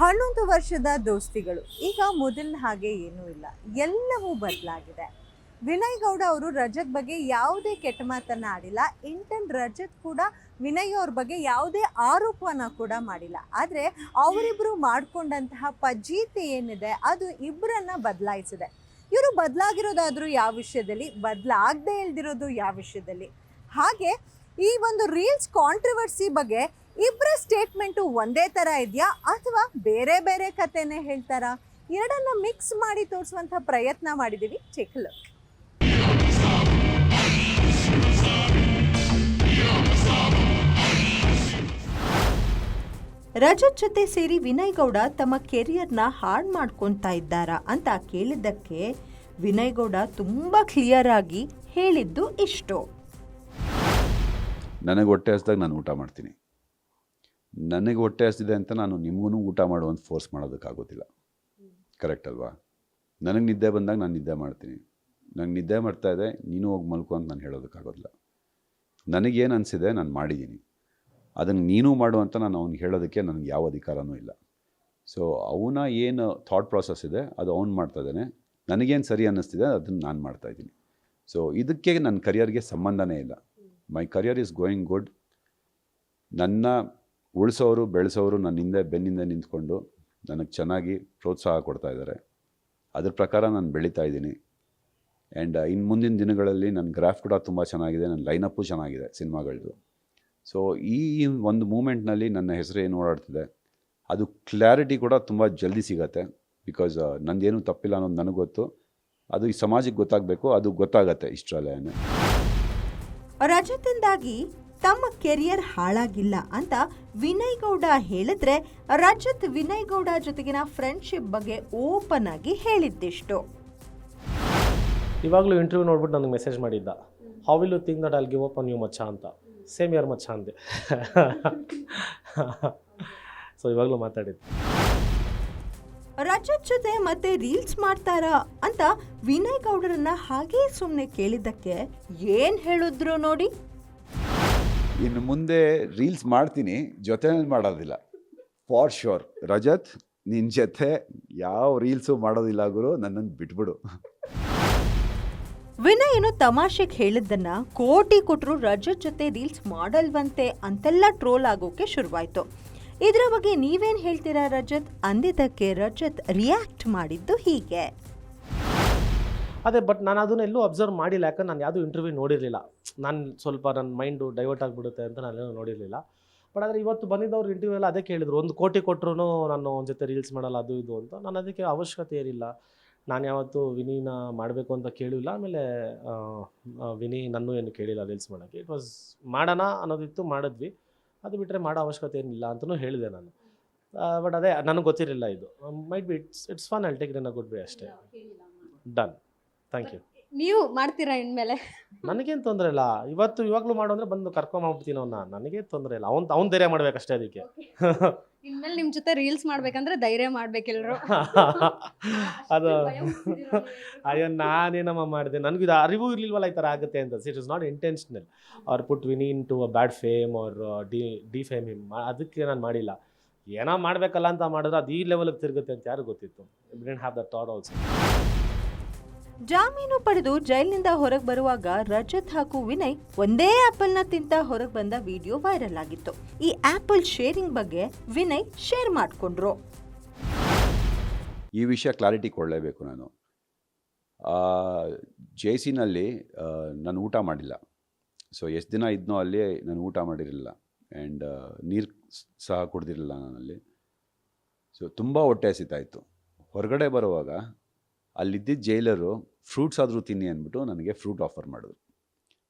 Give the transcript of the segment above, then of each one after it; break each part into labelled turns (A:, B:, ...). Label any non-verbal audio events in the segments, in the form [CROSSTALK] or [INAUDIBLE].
A: ಹನ್ನೊಂದು ವರ್ಷದ ದೋಸ್ತಿಗಳು. ಈಗ ಮೊದಲಿನ ಹಾಗೆ ಏನೂ ಇಲ್ಲ. ಎಲ್ಲವೂ ಬದಲಾಗಿದೆ. ವಿನಯ್ ಗೌಡ ಅವರು ರಜತ್ ಬಗ್ಗೆ ಯಾವುದೇ ಕೆಟ್ಟ ಮಾತನ್ನ ಆಡಿಲ್ಲ. ಇಂಟನ್ ರಜತ್ ಕೂಡ ವಿನಯ್ ಅವ್ರ ಬಗ್ಗೆ ಯಾವುದೇ ಆರೋಪವನ್ನು ಕೂಡ ಮಾಡಿಲ್ಲ. ಆದರೆ ಅವರಿಬ್ಬರು ಮಾಡ್ಕೊಂಡಂತಹ ಪಜೀತಿ ಏನಿದೆ, ಅದು ಇಬ್ಬರನ್ನ ಬದಲಾಯಿಸಿದೆ. ಇವರು ಬದಲಾಗಿರೋದಾದರೂ ಯಾವ ವಿಷಯದಲ್ಲಿ, ಬದಲಾಗದೇ ಇಲ್ದಿರೋದು ಯಾವ ವಿಷಯದಲ್ಲಿ? ಹಾಗೆ ಈ ಒಂದು ರೀಲ್ಸ್ ಕಾಂಟ್ರವರ್ಸಿ ಬಗ್ಗೆ ಇಬ್ಬರ ಸ್ಟೇಟ್ಮೆಂಟು ಒಂದೇ ಥರ ಇದೆಯಾ ಅಥವಾ ಬೇರೆ ಬೇರೆ ಕಥೆನೇ ಹೇಳ್ತಾರಾ? ಎರಡನ್ನ ಮಿಕ್ಸ್ ಮಾಡಿ ತೋರಿಸುವಂಥ ಪ್ರಯತ್ನ ಮಾಡಿದ್ದೀವಿ ಚೆಕ್ ಲುಕ್ ರಜತ್ ಜೊತೆ ಸೇರಿ ವಿನಯ್ ಗೌಡ ತಮ್ಮ ಕೆರಿಯರ್ನ ಹಾಳು ಮಾಡ್ಕೊತಾ ಇದ್ದಾರಾ ಅಂತ ಕೇಳಿದ್ದಕ್ಕೆ ವಿನಯ್ ಗೌಡ ತುಂಬ ಕ್ಲಿಯರ್ ಆಗಿ ಹೇಳಿದ್ದು ಇಷ್ಟು.
B: ನನಗೆ ಹೊಟ್ಟೆ ಹಸ್ದಾಗ ನಾನು ಊಟ ಮಾಡ್ತೀನಿ. ನನಗೆ ಹೊಟ್ಟೆ ಹಸಿದೆ ಅಂತ ನಾನು ನಿಮಗೂ ಊಟ ಮಾಡುವಂತ ಫೋರ್ಸ್ ಮಾಡೋದಕ್ಕಾಗೋದಿಲ್ಲ. ಕರೆಕ್ಟ್ ಅಲ್ವಾ? ನನಗೆ ನಿದ್ದೆ ಬಂದಾಗ ನಾನು ನಿದ್ದೆ ಮಾಡ್ತೀನಿ. ನಂಗೆ ನಿದ್ದೆ ಮಾಡ್ತಾ ಇದೆ, ನೀನು ಹೋಗಿ ಮಲ್ಕು ಅಂತ ನಾನು ಹೇಳೋದಕ್ಕಾಗೋದಿಲ್ಲ. ನನಗೇನು ಅನಿಸಿದೆ ನಾನು ಮಾಡಿದ್ದೀನಿ. ಅದನ್ನು ನೀನು ಮಾಡು ಅಂತ ನಾನು ಅವ್ನಿಗೆ ಹೇಳೋದಕ್ಕೆ ನನಗೆ ಯಾವ ಅಧಿಕಾರನೂ ಇಲ್ಲ. ಸೊ ಅವನ ಏನು ಥಾಟ್ ಪ್ರಾಸೆಸ್ ಇದೆ, ಅದು ಅವ್ನು ಮಾಡ್ತಾ ಇದ್ದಾನೆ. ನನಗೇನು ಸರಿ ಅನ್ನಿಸ್ತಿದೆ ಅದನ್ನು ನಾನು ಮಾಡ್ತಾಯಿದ್ದೀನಿ ಸೊ ಇದಕ್ಕೆ ನನ್ನ ಕರಿಯರ್ಗೆ ಸಂಬಂಧನೇ ಇಲ್ಲ. My career is going good ನನ್ನ ಉಳಿಸೋರು, ಬೆಳೆಸೋರು ನನ್ನ ಹಿಂದೆ, ಬೆನ್ನಿಂದ ನಿಂತ್ಕೊಂಡು ನನಗೆ ಚೆನ್ನಾಗಿ ಪ್ರೋತ್ಸಾಹ ಕೊಡ್ತಾ ಇದ್ದಾರೆ. ಅದ್ರ ಪ್ರಕಾರ ನಾನು ಬೆಳೀತಾ ಇದ್ದೀನಿ. ಆ್ಯಂಡ್ ಇನ್ನು ಮುಂದಿನ ದಿನಗಳಲ್ಲಿ ನನ್ನ ಗ್ರಾಫ್ ಕೂಡ ತುಂಬ ಚೆನ್ನಾಗಿದೆ ನನ್ನ ಲೈನಪ್ಪು ಚೆನ್ನಾಗಿದೆ ಸಿನಿಮಾಗಳದ್ದು ಸೊ ಈ ಒಂದು ಮೂಮೆಂಟ್ನಲ್ಲಿ ನನ್ನ ಹೆಸರು ಏನು ಓಡಾಡ್ತಿದೆ, ಅದು ಕ್ಲಾರಿಟಿ ಕೂಡ ತುಂಬ ಜಲ್ದಿ ಸಿಗತ್ತೆ. ಬಿಕಾಸ್ ನಂದೇನು ತಪ್ಪಿಲ್ಲ ಅನ್ನೋದು ನನಗೆ ಗೊತ್ತು. ಅದು ಈ ಸಮಾಜಕ್ಕೆ ಗೊತ್ತಾಗಬೇಕು, ಅದು ಗೊತ್ತಾಗತ್ತೆ ಇಷ್ಟರಲ್ಲೇ
A: ರಜತಿಂದಾಗಿ ತಮ್ಮ ಕೆರಿಯರ್ ಹಾಳಾಗಿಲ್ಲ ಅಂತ ವಿನಯ್ ಗೌಡ ಹೇಳಿದ್ರೆ ರಜತ್ ವಿನಯ್ ಗೌಡ ಜೊತೆಗಿನ ಫ್ರೆಂಡ್ಶಿಪ್ ಬಗ್ಗೆ ಓಪನ್ ಆಗಿ ಹೇಳಿದ್ದಿಷ್ಟು.
C: ಇವಾಗಲೂ ಇಂಟರ್ವ್ಯೂ ನೋಡ್ಬಿಟ್ಟು ನನಗೆ ಮೆಸೇಜ್ ಮಾಡಿದ್ದ. How will you think that I'll give up on you ಮಚ್ಚ ಅಂತ. ಸೇಮ್ ಯಾರ್ ಮಚ್ಚ ಅಂದೆ. [LAUGHS] ಸೊ ಇವಾಗಲೂ ಮಾತಾಡಿದ್ದು.
A: ರಜತ್ ಜೊತೆ ಮತ್ತೆ ರೀಲ್ಸ್ ಮಾಡ್ತಾರಾ ಅಂತ ವಿನಯ್ ಗೌಡರನ್ನ ಹಾಗೇ ಸುಮ್ಮನೆ ಕೇಳಿದ್ದಕ್ಕೆ ಏನ್ ಹೇಳಿದ್ರು ನೋಡಿ?
B: ಇನ್ನು ಮುಂದೆ ರೀಲ್ಸ್ ಮಾಡ್ತೀನಿ ಜೊತೆನಲ್ಲಿ ಮಾಡೋದಿಲ್ಲ. ಫಾರ್ ಶೋರ್ ರಜತ್ ನಿನ್ನ ಜೊತೆ ಯಾವ ರೀಲ್ಸು ಮಾಡೋದಿಲ್ಲ ಗುರು ನನ್ನನ್ನು ಬಿಟ್ಬಿಡು.
A: ವಿನಯ್ ಏನು ತಮಾಷೆಗೆ ಹೇಳಿದ್ದನ್ನ ಕೋಟಿ ಕೊಟ್ಟರು ರಜತ್ ಜೊತೆ ರೀಲ್ಸ್ ಮಾಡಲ್ವಂತೆ ಅಂತೆಲ್ಲ ಟ್ರೋಲ್ ಆಗೋಕೆ ಶುರುವಾಯಿತು. ಇದರ ಬಗ್ಗೆ ನೀವೇನು ಹೇಳ್ತೀರಾ ರಜತ್? ಅಂದಿದ್ದಕ್ಕೆ ರಜತ್ ರಿಯಾಕ್ಟ್ ಮಾಡಿದ್ದು ಹೀಗೆ.
C: ಅದೇ ಬಟ್ ನಾನು ಅದನ್ನ ಎಲ್ಲೂ ಅಬ್ಸರ್ವ್ ಮಾಡಿಲ್ಲ ಯಾಕಂದ್ರೆ ನಾನು ಯಾವುದೂ ಇಂಟರ್ವ್ಯೂ ನೋಡಿರಲಿಲ್ಲ. ನಾನು ಸ್ವಲ್ಪ ನನ್ನ ಮೈಂಡು ಡೈವರ್ಟ್ ಆಗಿಬಿಡುತ್ತೆ ಅಂತ ನಾನೇನು ನೋಡಿರಲಿಲ್ಲ. ಬಟ್ ಆದರೆ ಇವತ್ತು ಬಂದಿದ್ದವ್ರು ಇಂಟರ್ವ್ಯೂ ಎಲ್ಲ ಅದೇ ಕೇಳಿದರು. ಒಂದು ಕೋಟಿ ಕೊಟ್ಟರು ನಾನು ಒಂದು ಜೊತೆ ರೀಲ್ಸ್ ಮಾಡಲ್ಲ ಅದು ಇದು ಅಂತ. ನಾನು ಅದಕ್ಕೆ ಅವಶ್ಯಕತೆ ಏನಿಲ್ಲ. ನಾನು ಯಾವತ್ತೂ ವಿನೀನ ಮಾಡಬೇಕು ಅಂತ ಕೇಳಿಲ್ಲ. ಆಮೇಲೆ ವಿನಿ ನನ್ನೂ ಏನು ಕೇಳಿಲ್ಲ ರೀಲ್ಸ್ ಮಾಡೋಕ್ಕೆ. ಇಟ್ ವಾಸ್ ಮಾಡೋಣ ಅನ್ನೋದಿತ್ತು ಮಾಡಿದ್ವಿ. ಅದು ಬಿಟ್ಟರೆ ಮಾಡೋ ಅವಶ್ಯಕತೆ ಏನಿಲ್ಲ ಅಂತಲೂ ಹೇಳಿದೆ ನಾನು. ಬಟ್ ಅದೇ ನನಗೆ ಗೊತ್ತಿರಲಿಲ್ಲ ಇದು. Might be it's it's fun I'll take in a good way ಅಷ್ಟೇ. ಡನ್ ಥ್ಯಾಂಕ್ ಯು
D: ನೀವು ಮಾಡ್ತೀರಾ ಇನ್ಮೇಲೆ?
C: ನನಗೇನು ತೊಂದರೆ ಇಲ್ಲ. ಇವತ್ತು ಇವಾಗಲೂ ಮಾಡು ಅಂದ್ರೆ ಬಂದು ಕರ್ಕೊಂಡ್ಬಿಡ್ತೀನಿ ಅವ್ನ. ನನಗೇನು ತೊಂದರೆ ಇಲ್ಲ. ಅವ್ನು ಅವ್ನು ಧೈರ್ಯ ಮಾಡ್ಬೇಕಷ್ಟೇ ಅದಕ್ಕೆ.
D: ಇನ್ಮೇಲೆ ನಿಮ್ಮ ಜೊತೆ ರೀಲ್ಸ್ ಮಾಡ್ಬೇಕಂದ್ರೆ ಧೈರ್ಯ ಮಾಡ್ಬೇಕೆಲ್ರು. [LAUGHS]
C: ಅದು ಅಯ್ಯೋ ನಾನೇನಮ್ಮ ಮಾಡಿದೆ? ನನಗೆ ಇದು ಅರಿವು ಇರ್ಲಿಲ್ವಲ್ಲ ಈ ಥರ ಆಗುತ್ತೆ ಅಂತ. ಇಟ್ ಇಸ್ ನಾಟ್ ಇಂಟೆನ್ಷನಲ್ ಅವ್ರು put win into a bad fame ಅವ್ರ ಡಿ ಡಿ ಫೇಮ್ ಹಿಮ್ ಅದಕ್ಕೆ ನಾನು ಮಾಡಿಲ್ಲ. ಏನೋ ಮಾಡಬೇಕಲ್ಲ ಅಂತ ಮಾಡಿದ್ರೆ ಅದು ಈ ಲೆವೆಲ್ಗೆ ತಿರುಗುತ್ತೆ ಅಂತ ಯಾರು ಗೊತ್ತಿತ್ತು. Didn't have that thought also
A: ಜಾಮೀನು ಪಡೆದು ಜೈಲಿನಿಂದ ಹೊರಗೆ ಬರುವಾಗ ರಜತ್ ಹಾಗೂ ವಿನಯ್ ಒಂದೇ ಆಪಲ್ನ ತಿಂತ ಹೊರಗೆ ಬಂದ ವಿಡಿಯೋ ವೈರಲ್ ಆಗಿತ್ತು. ಈ ಆಪಲ್ ಶೇರಿಂಗ್ ಬಗ್ಗೆ ವಿನಯ್ ಶೇರ್ ಮಾಡಿಕೊಂಡ್ರು.
B: ಈ ವಿಷಯ ಕ್ಲಾರಿಟಿ ಕೊಡಲೇಬೇಕು ನಾನು. ಜೆ ಸಿನಲ್ಲಿ ನಾನು ಊಟ ಮಾಡಿಲ್ಲ. ಸೊ ಎಷ್ಟು ದಿನ ಇದ್ನೋ ಅಲ್ಲಿ ನಾನು ಊಟ ಮಾಡಿರಲಿಲ್ಲ. ಆ್ಯಂಡ್ ನೀರು ಸಹ ಕುಡ್ದಿರಲಿಲ್ಲ ನಾನಲ್ಲಿ. ಸೊ ತುಂಬ ಹೊಟ್ಟೆ ಹಸಿತಾಯಿತ್ತು ಹೊರಗಡೆ ಬರುವಾಗ ಅಲ್ಲಿದ್ದಿದ್ದ ಜೈಲರು ಫ್ರೂಟ್ಸ್ ಆದರೂ ತಿನ್ನಿ ಅಂದ್ಬಿಟ್ಟು ನನಗೆ ಫ್ರೂಟ್ ಆಫರ್ ಮಾಡಿದ್ರು.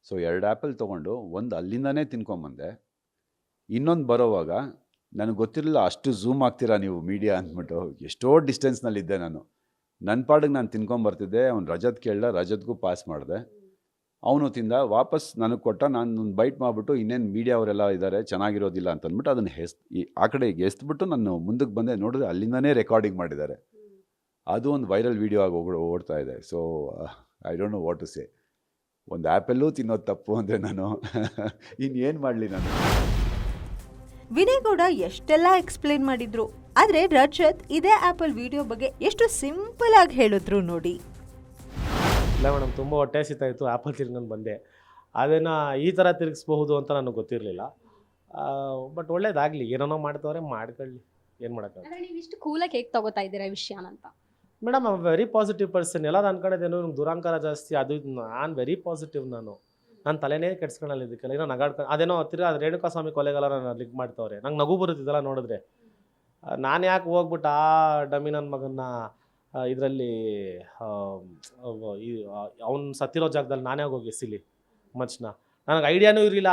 B: ಸೊ ಎರಡು ಆ್ಯಪಲ್ ತೊಗೊಂಡು ಒಂದು ಅಲ್ಲಿಂದನೇ ತಿನ್ಕೊಂಬಂದೆ. ಇನ್ನೊಂದು ಬರೋವಾಗ, ನನಗೆ ಗೊತ್ತಿರಲಿಲ್ಲ ಅಷ್ಟು ಝೂಮ್ ಆಗ್ತೀರಾ ನೀವು ಮೀಡಿಯಾ? ಅಂದ್ಬಿಟ್ಟು ಎಷ್ಟೋ ಡಿಸ್ಟೆನ್ಸ್ನಲ್ಲಿದ್ದೆ ನಾನು. ನನ್ನ ಪಾಡಿಗೆ ನಾನು ತಿನ್ಕೊಂಬರ್ತಿದ್ದೆ, ಅವ್ನು ರಜತ್ ಕೇಳ್ದ, ರಜತ್ಗೂ ಪಾಸ್ ಮಾಡಿದೆ. ಅವನು ತಿಂದ, ವಾಪಸ್ ನನಗೆ ಕೊಟ್ಟ ನಾನು ಒಂದು ಬೈಟ್ ಮಾಡಿಬಿಟ್ಟು ಇನ್ನೇನು ಮೀಡಿಯಾ ಅವರೆಲ್ಲ ಇದ್ದಾರೆ ಚೆನ್ನಾಗಿರೋದಿಲ್ಲ ಅಂತ ಅಂದ್ಬಿಟ್ಟು ಅದನ್ನು ಹೆಸ್ ಆ ಕಡೆ ಎಸ್ಬಿಟ್ಟು ನಾನು ಮುಂದಕ್ಕೆ ಬಂದೆ, ನೋಡಿದ್ರೆ ಅಲ್ಲಿಂದನೇ ರೆಕಾರ್ಡಿಂಗ್ ಮಾಡಿದ್ದಾರೆ. ಅದು ಒಂದು ವೈರಲ್ ವೀಡಿಯೋ ಆಗಿ ಹೋಗಿ ಓಡ್ತಾ ಇದೆ. So I don't know what to say ಒಂದು ಆ್ಯಪಲ್ಲೂ ತಿನ್ನೋದು ತಪ್ಪು ಅಂದರೆ ನಾನು [LAUGHS] ಇನ್ನೇನು ಮಾಡಲಿ ನಾನು?
A: ವಿನಯ್ ಗೌಡ ಎಷ್ಟೆಲ್ಲ ಎಕ್ಸ್ಪ್ಲೇನ್ ಮಾಡಿದ್ರು. ಆದರೆ ರಜತ್ ಇದೇ ಆ್ಯಪಲ್ ವಿಡಿಯೋ ಬಗ್ಗೆ ಎಷ್ಟು ಸಿಂಪಲ್ ಆಗಿ ಹೇಳಿದ್ರು ನೋಡಿ.
C: ಇಲ್ಲ ಮೇಡಮ್ ತುಂಬ ಹೊಟ್ಟೆ ಸಿತ ಇತ್ತು ಆ್ಯಪಲ್ ತಿರ್ಕೊಂಡು ಬಂದೆ. ಅದನ್ನು ಈ ಥರ ತಿರುಗಿಸ್ಬಹುದು ಅಂತ ನನಗೆ ಗೊತ್ತಿರಲಿಲ್ಲ. ಬಟ್ ಒಳ್ಳೇದಾಗಲಿ. ಏನೇನೋ ಮಾಡ್ತವ್ರೆ ಮಾಡ್ಕೊಳ್ಳಿ. ಏನು ಮಾಡೋಕ್ಕಾಗಲ್ಲ.
D: ಇಷ್ಟು ಕೂಲಾಗಿ ಹೇಗೆ ತಗೋತಾ ಇದ್ದೀರಾ ಈ ವಿಷಯನ ಅಂತ
C: ಮೇಡಮ್ ವೆರಿ ಪಾಸಿಟಿವ್ ಪರ್ಸನ್ ಎಲ್ಲ ಅನ್ಕೊಂಡಿದ್ದೇನು? ನಂಗೆ ದುರಾಂಕಾರ ಜಾಸ್ತಿ. ಅದು ನಾನು ವೆರಿ ಪಾಸಿಟಿವ್ ನಾನು. ನಾನು ತಲೆನೇ ಕೆಡ್ಸ್ಕೊಳ್ಳಲ್ಲ ಇದಕ್ಕೆಲ್ಲ ಏನೋ ನಗಾಡ್ಕೊಂಡು ಅದೇನೋ ಹತ್ತಿರ ಅದು ರೇಣುಕಾ ಸ್ವಾಮಿ ಕೊಲೆಗಾಲ ಲಿಂಕ್ ಮಾಡ್ತವ್ರೆ. ನಂಗೆ ನಗು ಬರುತ್ತಿದ್ದಲ್ಲ ನೋಡಿದ್ರೆ. ನಾನು ಯಾಕೆ ಹೋಗ್ಬಿಟ್ಟು ಆ ಡಮ್ಮಿ ನನ್ನ ಮಗನ್ನ ಇದರಲ್ಲಿ ಅವ್ನ ಸತ್ತಿರೋ ಜಾಗದಲ್ಲಿ ನಾನೇ ಹೋಗಿ ಎಸಿಲಿ. ಮಚ್ನ ನನಗೆ ಐಡಿಯಾನೂ ಇರಲಿಲ್ಲ.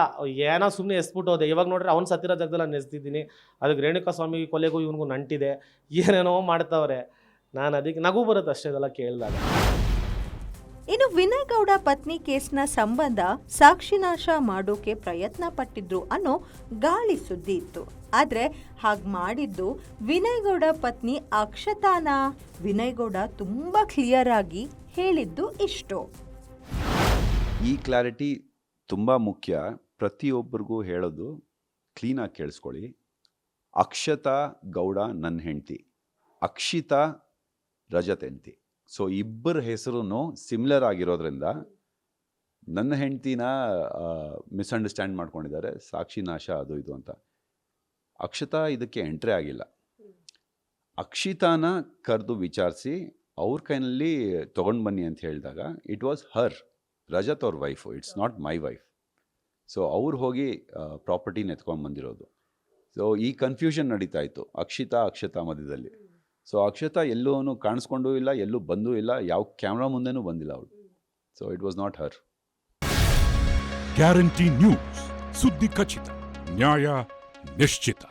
C: ಏನೋ ಸುಮ್ಮನೆ ಎಸ್ಬಿಟ್ಟು ಹೋದೆ ಇವಾಗ ನೋಡ್ರೆ ಅವ್ನು ಸತ್ತಿರೋ ಜಾಗದಲ್ಲಿ ನಾನು ಅದಕ್ಕೆ ರೇಣುಕಾ ಸ್ವಾಮಿ ಕೊಲೆಗೂ ಇವನಿಗೂ ನಂಟಿದೆ. ಏನೇನೋ ಮಾಡ್ತಾವ್ರೆ. ನಾನು ಅದಕ್ಕೆ ನಗು ಬರುತ್ತೆ ಅಷ್ಟೇ ಇದೆಲ್ಲ ಕೇಳಿದಾಗ.
A: ಇನ್ನು ವಿನಯ್ ಗೌಡ ಪತ್ನಿ ಕೇಸ್ನ ಸಂಬಂಧ ಸಾಕ್ಷಿನಾಶ ಮಾಡೋಕೆ ಪ್ರಯತ್ನ ಪಟ್ಟಿದ್ರು ಅನ್ನೋ ಗಾಳಿ ಸುದ್ದಿ ಇತ್ತು. ಆದ್ರೆ ಹಾಗ್ ಮಾಡಿದ್ದು ವಿನಯ್ ಗೌಡ ಪತ್ನಿ ಅಕ್ಷತಾನ. ವಿನಯ್ ಗೌಡ ತುಂಬಾ ಕ್ಲಿಯರ್ ಆಗಿ ಹೇಳಿದ್ದು ಇಷ್ಟು.
B: ಈ ಕ್ಲಾರಿಟಿ ತುಂಬ ಮುಖ್ಯ. ಪ್ರತಿಯೊಬ್ಬರಿಗೂ ಹೇಳೋದು ಕ್ಲೀನಾಗಿ ಕೇಳಿಸ್ಕೊಳ್ಳಿ. ಅಕ್ಷತಾ ಗೌಡ ನನ್ನ ಹೆಂಡತಿ. ಅಕ್ಷಿತಾ ರಜತ್ ಹೆಂಡತಿ ಸೊ ಇಬ್ಬರ ಹೆಸರು ಸಿಮಿಲರ್ ಆಗಿರೋದ್ರಿಂದ ನನ್ನ ಹೆಂಡ್ತಿನ ಮಿಸ್ಅಂಡರ್ಸ್ಟ್ಯಾಂಡ್ ಮಾಡ್ಕೊಂಡಿದ್ದಾರೆ. ಸಾಕ್ಷಿ ನಾಶ ಅದು ಇದು ಅಂತ. ಅಕ್ಷತಾ ಇದಕ್ಕೆ ಎಂಟ್ರಿ ಆಗಿಲ್ಲ. ಅಕ್ಷಿತಾನ ಕರೆದು ವಿಚಾರಿಸಿ ಅವ್ರ ಕೈನಲ್ಲಿ ತೊಗೊಂಡು ಬನ್ನಿ ಅಂತ ಹೇಳಿದಾಗ ಇಟ್ ವಾಸ್ ಹರ್ ರಜತ್ ಅವ್ರ wife it's not my wife so ಅವ್ರು ಹೋಗಿ ಪ್ರಾಪರ್ಟಿನ ಎತ್ಕೊಂಡು ಬಂದಿರೋದು. ಸೊ ಈ ಕನ್ಫ್ಯೂಷನ್ ನಡೀತಾ ಇತ್ತು. ಅಕ್ಷಿತಾ ಅಕ್ಷತಾ ಮಧ್ಯದಲ್ಲಿ. ಸೊ ಅಕ್ಷತಾ ಎಲ್ಲೂ ಕಾಣಿಸ್ಕೊಂಡೂ ಇಲ್ಲ, ಎಲ್ಲೂ ಬಂದೂ ಇಲ್ಲ, ಯಾವ ಕ್ಯಾಮ್ರಾ ಮುಂದೆನೂ ಬಂದಿಲ್ಲ ಅವಳು. So it was not her
E: guarantee news ಸುದ್ದಿ ಖಚಿತ ನ್ಯಾಯ ನಿಶ್ಚಿತ